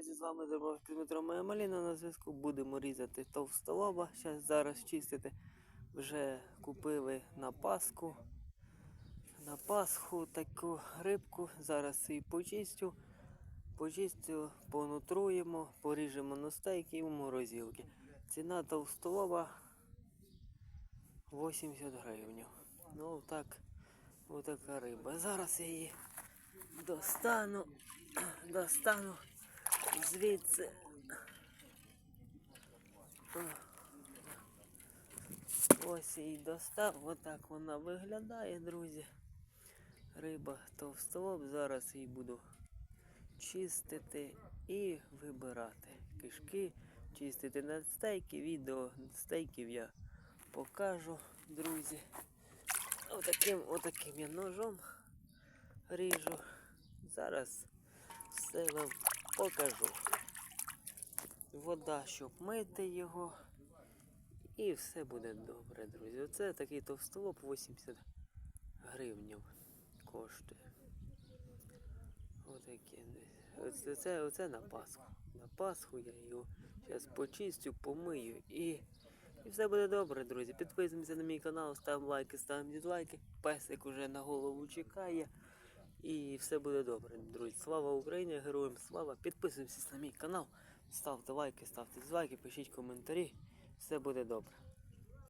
З вами Дубровський Дмитро Маліна на зв'язку. Будемо різати товстолоба. Зараз зараз чистити. Вже купили на Пасху. На Пасху таку рибку. Зараз її почистю. Почистю, понутруємо, поріжемо на стейки і в морозилки. Ціна товстолоба 80 гривень. Ну так, отака риба. Зараз я її достану, достану звідси. Ось її достав. Отак вона виглядає, друзі. Риба товстолоб. Зараз її буду чистити і вибирати. Кишки, чистити на стейки. Відео стейків я покажу, друзі. Отаким, отаким я ножом ріжу. Зараз все вам покажу. Вода, щоб мити його. І все буде добре, друзі. Оце такий товстолоб 80 гривнів коштує. Отаке. Оце, оце, оце на Пасху. На Пасху я його зараз почистю, помию і, і все буде добре, друзі. Підписуємося на мій канал, ставимо лайки, ставимо дізлайки. Песик уже на голову чекає. І все буде добре, друзі. Слава Україні, героям слава! Підписуйтесь на мій канал, ставте лайки, ставте дизлайки, пишіть коментарі. Все буде добре.